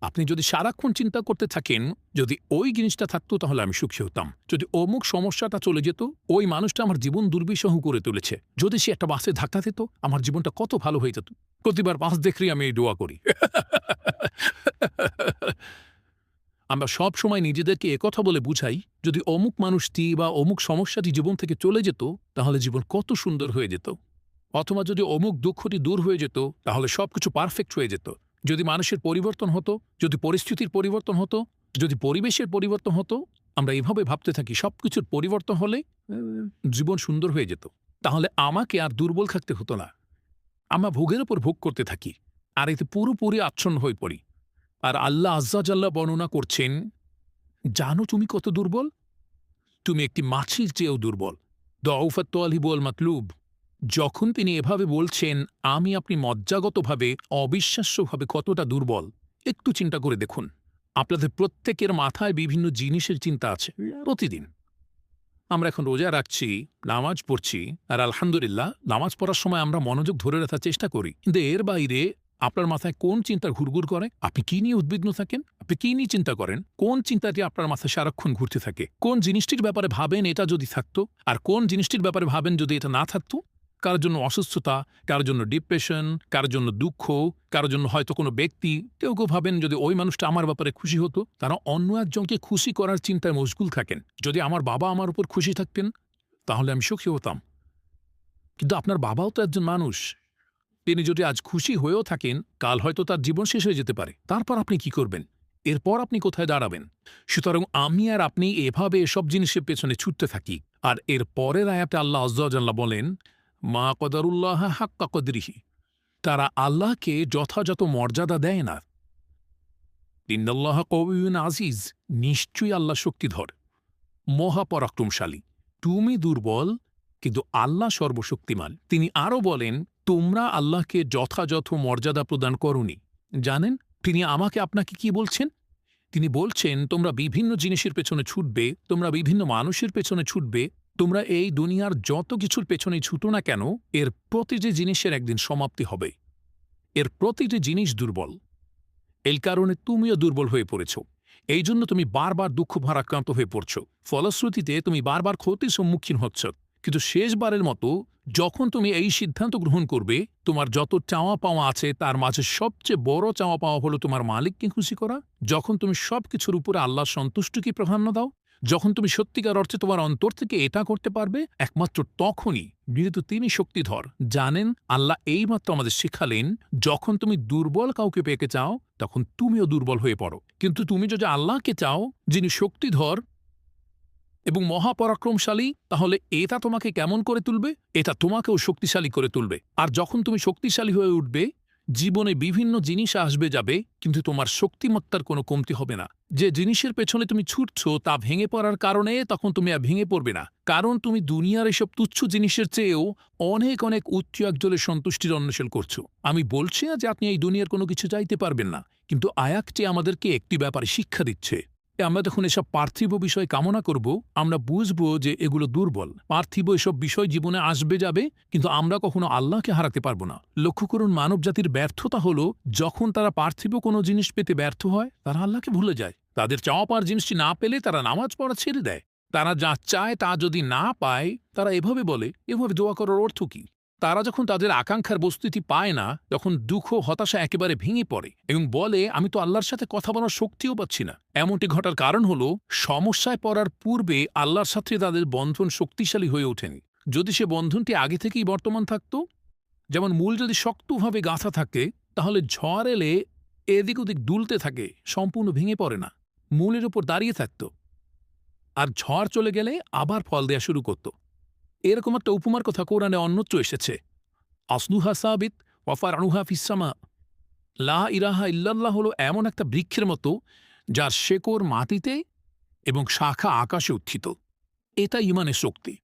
আপনি যদি সারাক্ষণ চিন্তা করতে থাকেন, যদি ওই জিনিসটা থাকতো তাহলে আমি সুখী হতাম। যদি অমুক সমস্যাটা চলে যেত, ওই মানুষটা আমার জীবন দুর্বিষহ করে তুলেছে। যদি সে একটা বাসে ধাক্কা দিত, আমার জীবনটা কত ভালো হয়ে যেত। প্রতিবার বাস দেখলেই আমি এই দোয়া করি। আমরা সব সময় নিজেদেরকে একথা বলে বুঝাই, যদি অমুক মানুষটি বা অমুক সমস্যাটি জীবন থেকে চলে যেত, তাহলে জীবন কত সুন্দর হয়ে যেত। অথবা যদি অমুক দুঃখটি দূর হয়ে যেত, তাহলে সবকিছু পারফেক্ট হয়ে যেত। যদি মানুষের পরিবর্তন হতো, যদি পরিস্থিতির পরিবর্তন হতো, যদি পরিবেশের পরিবর্তন হতো, আমরা এভাবে ভাবতে থাকি, সবকিছুর পরিবর্তন হলে জীবন সুন্দর হয়ে যেত। তাহলে আমাকে আর দুর্বল থাকতে হতো না। আমরা ভোগের ওপর ভোগ করতে থাকি, আর এতে পুরোপুরি আচ্ছন্ন হয়ে পড়ি। আর আল্লাহ আজ্জাজাল্লাহ বর্ণনা করছেন, জানো তুমি কত দুর্বল? তুমি একটি মাছির চেয়েও দুর্বল। দৌফাত আলিবুল মাতলুব। যখন তিনি এভাবে বলছেন, আমি আপনি মজ্জাগতভাবে, অবিশ্বাস্যভাবে কতটা দুর্বল, একটু চিন্তা করে দেখুন। আপনাদের প্রত্যেকের মাথায় বিভিন্ন জিনিসের চিন্তা আছে প্রতিদিন। আমরা এখন রোজা রাখছি, নামাজ পড়ছি, আর আলহামদুলিল্লাহ, নামাজ পড়ার সময় আমরা মনোযোগ ধরে রাখার চেষ্টা করি। কিন্তু এর বাইরে আপনার মাথায় কোন চিন্তা ঘুরঘুর করে? আপনি কি নিয়ে উদ্বিগ্ন থাকেন? আপনি কি নিয়ে চিন্তা করেন? কোন চিন্তাটি আপনার মাথায় সারাক্ষণ ঘুরতে থাকে? কোন জিনিসটির ব্যাপারে ভাবেন এটা যদি থাকতো? আর কোন জিনিসটির ব্যাপারে ভাবেন যদি এটা না থাকতো? কারোর জন্য অসুস্থতা, কারোর জন্য ডিপ্রেশন কারোর জন্য দুঃখ, কারোর জন্য হয়তো কোনো ব্যক্তি, কেউ কেউ ভাবেন যদি ওই মানুষটা আমার ব্যাপারে খুশি হতো, তারা অন্য একজনকে খুশি করার চিন্তায় মশগুল থাকেন। যদি আমার বাবা আমার উপর খুশি থাকতেন, তাহলে আমি সুখী হতাম। কিন্তু আপনার বাবাও তো একজন মানুষ। তিনি যদি আজ খুশি হয়েও থাকেন, কাল হয়তো তার জীবন শেষ হয়ে যেতে পারে। তারপর আপনি কি করবেন? এরপর আপনি কোথায় দাঁড়াবেন? সুতরাং আমি আর আপনি এভাবে এসব জিনিসের পেছনে ছুটতে থাকি। আর এর পরের আয়াতে আল্লাহ আজ্লাহ বলেন মা কদারুল্লাহ হাক্কা কদরিহি। তারা আল্লাহকে যথাযথ মর্যাদা দেয় না। ইন্দাল্লাহ কবিউন আজিজ, নিশ্চয়ই আল্লাহ শক্তিধর। মহাপরাক্রমশালী। তুমি দুর্বল, কিন্তু আল্লাহ সর্বশক্তিমান। তিনি আরও বলেন, তোমরা আল্লাহকে যথাযথ মর্যাদা প্রদান করনি। জানেন, তিনি আমাকে আপনাকে কি বলছেন? তিনি বলছেন, তোমরা বিভিন্ন জিনিসের পেছনে ছুটবে, তোমরা বিভিন্ন মানুষের পেছনে ছুটবে তোমরা এই দুনিয়ার যত কিছুর পেছনে ছুটো না কেন, এর প্রতিটি জিনিসের একদিন সমাপ্তি হবে এর প্রতিটি জিনিস দুর্বল। এই কারণে তুমিও দুর্বল হয়ে পড়েছ। এই জন্য তুমি বারবার দুঃখ ভারাক্রান্ত হয়ে পড়ছ। ফলশ্রুতিতে তুমি বারবার ক্ষতির সম্মুখীন হচ্ছ। কিন্তু শেষবারের মতো যখন তুমি এই সিদ্ধান্ত গ্রহণ করবে, তোমার যত চাওয়া পাওয়া আছে, তার মাঝে সবচেয়ে বড় চাওয়া পাওয়া হলো তোমার মালিককে খুশি করা। যখন তুমি সব সবকিছুর উপরে আল্লাহর সন্তুষ্টিকে প্রাধান্য দাও যখন তুমি সত্যিকার অর্থে তোমার অন্তর থেকে এটা করতে পারবে, একমাত্র তখনই যেহেতু তিনি শক্তিধর। জানেন, আল্লাহ এইমাত্র আমাদের শিখালেন, যখন তুমি দুর্বল কাউকে পেকে চাও, তখন তুমিও দুর্বল হয়ে পড়ো। কিন্তু তুমি যদি আল্লাহকে চাও, যিনি শক্তিধর এবং মহাপরাক্রমশালী, তাহলে এটা তোমাকে কেমন করে তুলবে? এটা তোমাকেও শক্তিশালী করে তুলবে। আর যখন তুমি শক্তিশালী হয়ে উঠবে জীবনে বিভিন্ন জিনিস আসবে যাবে, কিন্তু তোমার শক্তিমত্তার কোনো কমতি হবে না। যে জিনিসের পেছনে তুমি ছুটছ, তা ভেঙে পড়ার কারণে তখন তুমি আর ভেঙে পড়বে না। কারণ তুমি দুনিয়ার এসব তুচ্ছ জিনিসের চেয়েও অনেক অনেক উচ্চ একজলের সন্তুষ্টির অন্বেষণ করছ। আমি বলছি না যে আপনি এই দুনিয়ার কোনো কিছু চাইতে পারবেন না, কিন্তু আয়াকটি আমাদেরকে একটি ব্যাপারে শিক্ষা দিচ্ছে। আমরা যখন এসব পার্থিব বিষয় কামনা করব, আমরা বুঝব যে এগুলো দুর্বল। পার্থিব এসব বিষয় জীবনে আসবে যাবে, কিন্তু আমরা কখনো আল্লাহকে হারাতে পারব না। লক্ষ্য করুন, মানবজাতির ব্যর্থতা হলো, যখন তারা পার্থিব কোনো জিনিস পেতে ব্যর্থ হয়, তারা আল্লাহকে ভুলে যায়। তাদের চাওয়া পাওয়ার জিনিসটি না পেলে তারা নামাজ পড়া ছেড়ে দেয়। তারা যা চায় তা যদি না পায়, তারা এভাবে বলে, এভাবে দোয়া করার অর্থ কি? তারা যখন তাদের আকাঙ্ক্ষার বস্তুটি পায় না, তখন দুঃখ হতাশা একেবারে ভেঙে পড়ে এবং বলে, আমি তো আল্লাহর সাথে কথা বলার শক্তিও পাচ্ছি না। এমনটি ঘটার কারণ হল, সমস্যায় পড়ার পূর্বে আল্লাহর সাথে তাদের বন্ধন শক্তিশালী হয়ে ওঠেনি। যদি সে বন্ধনটি আগে থেকেই বর্তমান থাকত, যেমন মূল যদি শক্তভাবে গাঁথা থাকে, তাহলে ঝড় এলে এদিক ওদিক দুলতে থাকে, সম্পূর্ণ ভেঙে পড়ে না, মূলের ওপর দাঁড়িয়ে থাকত। আর ঝড় চলে গেলে আবার ফল দেয়া শুরু করত। এরকম একটা উপমার কথা কোরআনে অন্যত্র এসেছে। আসনুহা সাবিত, ওয়াফার আনুহা ফিসামা লা ইরাহা ইল্লাল্লাহ হলো এমন একটা বৃক্ষের মতো যার শেকড় মাটিতে এবং শাখা আকাশে উত্থিত। এটা ইমানের শক্তি।